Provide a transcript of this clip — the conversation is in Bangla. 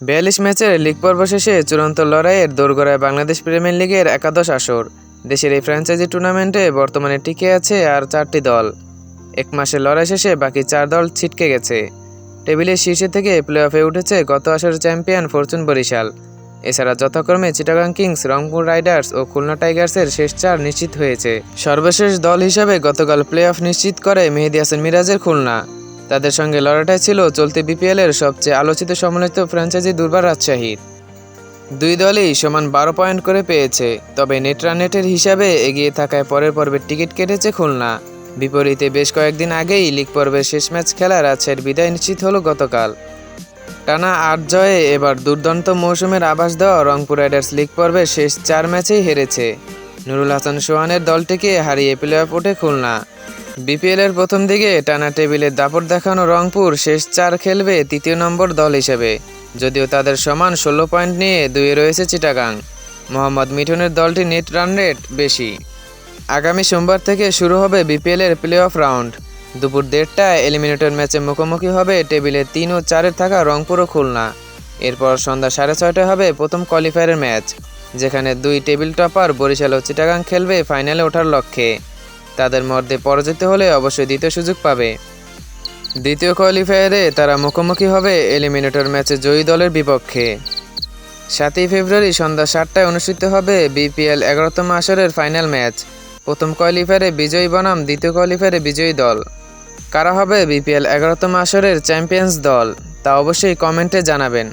বিয়াল্লিশ ম্যাচের লিগ পর্ব শেষে চূড়ান্ত লড়াইয়ের দোরগোড়ায় বাংলাদেশ প্রিমিয়ার লিগের একাদশ আসর। দেশের এই ফ্র্যাঞ্চাইজি টুর্নামেন্টে বর্তমানে টিকে আছে আর চারটি দল। এক মাসের লড়াই শেষে বাকি চার দল ছিটকে গেছে। টেবিলের শীর্ষে থেকে প্লে অফে উঠেছে গত আসরের চ্যাম্পিয়ন ফরচুন বরিশাল। এছাড়া যথাক্রমে চিটাগাং কিংস, রংপুর রাইডার্স ও খুলনা টাইগার্সের শেষ চার নিশ্চিত হয়েছে। সর্বশেষ দল হিসাবে গতকাল প্লে অফ নিশ্চিত করে মেহেদি হাসান মিরাজের খুলনা। তাদের সঙ্গে লড়াটাই ছিল চলতি বিপিএলের সবচেয়ে আলোচিত সমালোচিত ফ্র্যাঞ্চাইজি দুর্বার রাজশাহীর দুই দলই সমান বারো পয়েন্ট করে পেয়েছে, তবে নেট রানেটের হিসাবে এগিয়ে থাকায় পরের পর্বের টিকিট কেটেছে খুলনা। বিপরীতে বেশ কয়েকদিন আগেই লিগ পর্বের শেষ ম্যাচ খেলা রাজশাহীর বিদায় নিশ্চিত হলো গতকাল। টানা আট জয়ে এবার দুর্দান্ত মৌসুমের আভাস দেওয়া রংপুর রাইডার্স লিগ পর্বের শেষ চার ম্যাচেই হেরেছে। নুরুল হাসান সোহানের দলটিকে হারিয়ে প্লে অফ ওঠে খুলনা। বিপিএলের প্রথম দিকে টানা টেবিলে দাপট দেখানো রংপুর শেষ চার খেলবে তৃতীয় নম্বর দল হিসেবে, যদিও তাদের সমান ষোলো পয়েন্ট নিয়ে দুয়ে রয়েছে চিটাগাং। মোহাম্মদ মিঠুনের দলটি নেট রান রেট বেশি। আগামী সোমবার থেকে শুরু হবে বিপিএলের প্লে অফ রাউন্ড। দুপুর দেড়টায় এলিমিনেটর ম্যাচে মুখোমুখি হবে টেবিলে তিন ও চারে থাকা রংপুর ও খুলনা। এরপর সন্ধ্যা সাড়ে ছয়টায় হবে প্রথম কোয়ালিফায়ারের ম্যাচ, যেখানে দুই টেবিল টপার বরিশাল ও চিটাগাং খেলবে ফাইনালে ওঠার লক্ষ্যে। তাদের মধ্যে পরাজিত হলে অবশ্যই দ্বিতীয় সুযোগ পাবে। দ্বিতীয় কোয়ালিফায়ারে তারা মুখোমুখি হবে এলিমিনেটর ম্যাচে জয়ী দলের বিপক্ষে। সাতই ফেব্রুয়ারি সন্ধ্যা সাতটায় অনুষ্ঠিত হবে বিপিএল এগারোতম আসরের ফাইনাল ম্যাচ। প্রথম কোয়ালিফায়ারে বিজয়ী বনাম, দ্বিতীয় কোয়ালিফায়ারে বিজয়ী দল। কারা হবে বিপিএল এগারোতম আসরের চ্যাম্পিয়ন্স দল? তা অবশ্যই কমেন্টে জানাবেন।